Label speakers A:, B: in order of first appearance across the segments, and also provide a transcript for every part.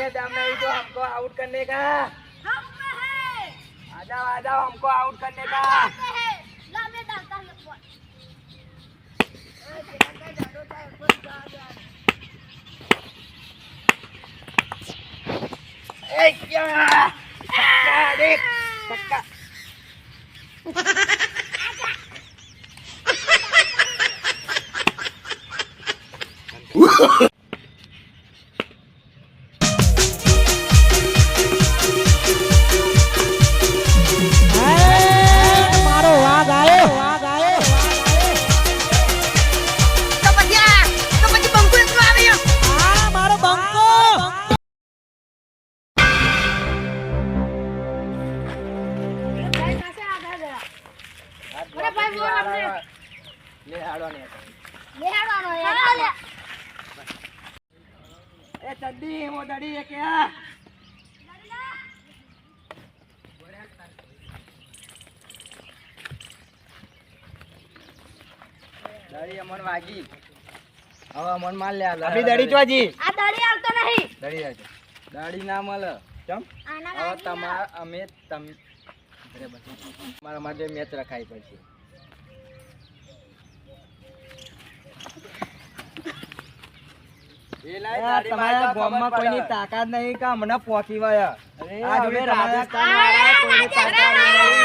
A: में दम नहीं तो हमको आउट करने का।
B: हम पे है।
A: आ जाओ आ जाओ हमको आउट करने का।
B: हम पे है। ला मैं डालता हूँ एक बॉल
A: ए क्या? छक्का देख छक्का
C: મારો
A: જો દડી એ વાગી. હવે મન માર લે આપણી દડી
B: દડી આવતો
A: ના મળ હવે તમાર અમે તમ મારા માટે મેચ રખાઈ પછી તમારા ગામમાં કોઈની તાકાત નહીં કે મને પોકી વળ્યા આ જોડે રાજસ્થાન વાળા કોઈની તાકાત નહીં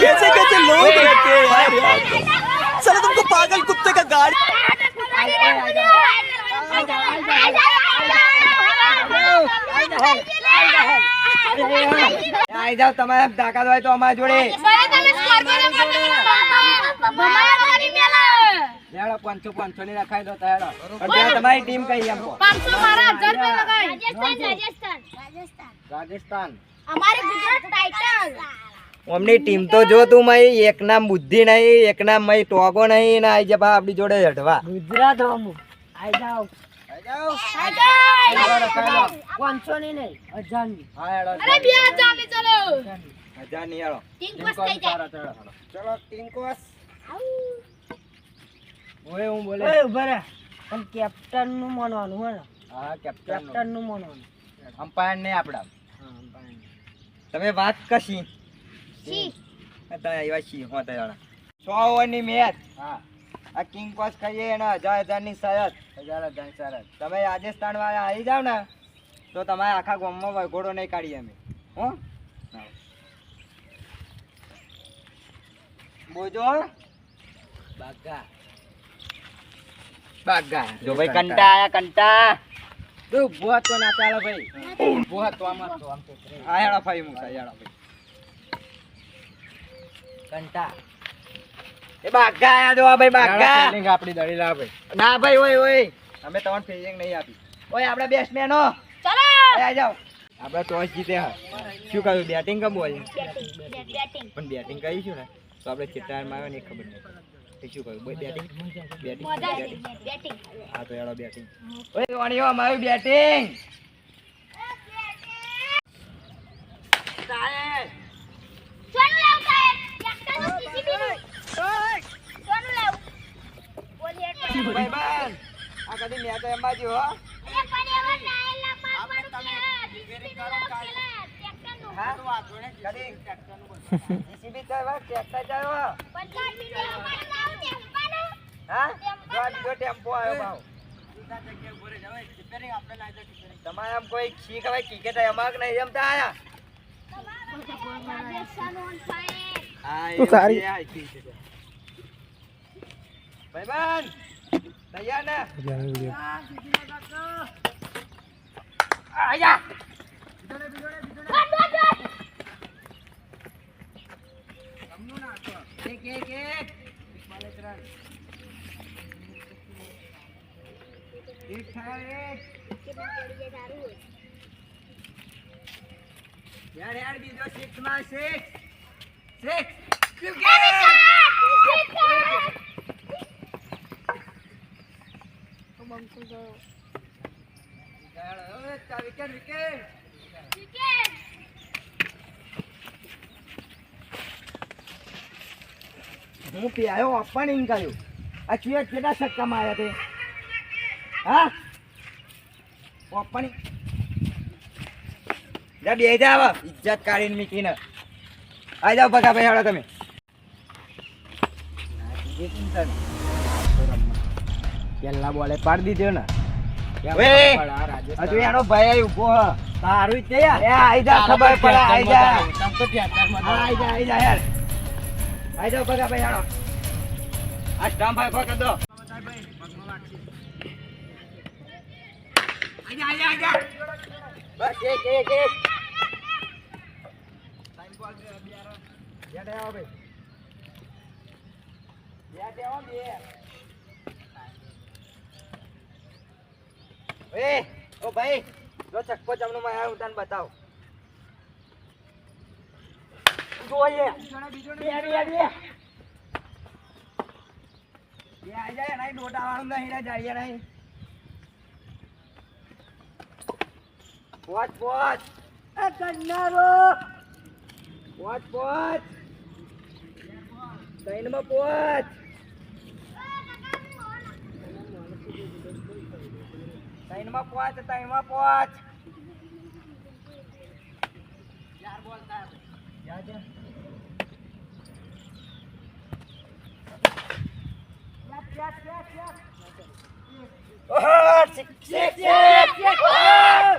C: कैसे कैसे लोग रहते हैं यार साला तुमको पागल कुत्ते का गाड़ी
A: આઈ જાવ તમારે તાકાત હોય તો અમારા જોડે પાંચસો પાંચસો ની રખાઈ દો તો તમારી ટીમ કઈ એમ? કહો. રાજસ્થાન
B: અમારી ગુજરાત ટાઇટલ
A: અમની ટીમ તો જો તું મય એક નામ બુદ્ધિ નહીં એક નામ મય ટોગો નહીં ને આઈ જબા આપડી જોડે હટવા
C: ગુજરાત હમ આઈ જાઓ. પાંચસો ની નહીં
A: હજારની.
B: અરે બે હજારની ચલો.
A: હજારની હેડો.
B: ટીમ કોસ થઈ જાય.
A: ચલો ટીમ કોસ ઓય હું બોલે.
C: ઓય ઊભા પણ કેપ્ટનનું માનવાનું હે
A: હા કેપ્ટન
C: કેપ્ટનનું માનવાનું.
A: અમ્પાયર ને આપડા.
C: હા અમ્પાયર
A: તમે વાત કશી
B: સી
A: તમે આવ્યા છીએ હો તૈયાર. સો ઓવરની મેચ. હા. આ કિંગ કોસ કહીએ એને હજાર હજારની શરત હજાર હજારની શરત તમે રાજસ્થાન વાળા આવી જાવ ને તો તમારે આખા ગામમાં વઘોડો નહીં કાઢીએ અમે. હો. બોજો. બાગા. બાગા જો ભાઈ કંટા આયા કંટા. તો ઊભો તો ના ચાલે ભાઈ. ઊભો તો આમાં તો આમ તો આ ભાઈ મુસા હેડો ભાઈ. કંટા. એ બાગા આયા જો ભાઈ બાગા ફિલિંગ આપડી દળી લા ભાઈ. ના ભાઈ ઓય ઓય. અમે તમને ફિલિંગ નહીં આપી. ઓય આપણે બેટ્સમેનો ચાલો.
B: ચલો
A: આ જાઓ. આપણે ટોસ જીતે હા. શું કહ્યું? બેટિંગ કમ બોલ?
B: બેટિંગ
A: પણ બેટિંગ કહીશું ને તો આપણે ચિત્તાર માર્યો ને એ ખબર નહીં. શું કહ્યું? બેટિંગ? બેટિંગ. બેટિંગ? હા તો હેડો બેટિંગ. ઓય વાણીઓ અમારું બેટિંગ. હો.
B: એ પણ એવા ટાયર ના પાડ પાડ કે જીસીબી નું લાવ પેલા ટ્રેક્ટર નું
A: હા કદી જીસીબી ચાલવા ટ્રેક્ટર ચાલવા
B: પચાસ મિનિટ અમારે લાવ ટેમ્પાનું
A: હા જો આ બીજો ટેમ્પો આવ્યો ભાવ તમારે આમ કોઈ શીખ હવે ક્રિકેટ એમાં કે નહીં રમતા આયા
B: રાજસ્થાન ઓન ફાયર
A: હા
C: તું સારી.
A: ભાઈબાન તૈયાર ને આયા એક એક એક થયો એક યાર બીજો સિક્સમાં સિક્સ સિક્સ વિકેટ વિકેટ હું પ્યાયો ઓપનિંગ કર્યું આ ચુએ કેટલા છક્કા માર્યા તે? હા? પોપણી જા બે જા ઇજ્જત કાઢીને મીકીને આવી જાઓ ભગા ભાઈ હાલો તમે.
C: પેલા બોલે પાડી દીધો ને.
A: હજુ એનો ભાઈ ઊભો
C: તારું જ છે યાર
A: આઈ જા ખબર પડે આઈ જા.
C: તો
A: આઈ જા આઈ જા યાર આઈ જાઓ ભગા ભાઈ હાલો. આ ભાઈ પકડ દો. બસ, એક દે ભાઈ. એ, ઓ ભાઈ, જો ચક્કો જમણો માં આવ્યો તને બતાવ. જોઈએ. પોચ પોચ પોચ. ચાર બોલ Ya gel. Yat yat yat yat. Siktir siktir siktir.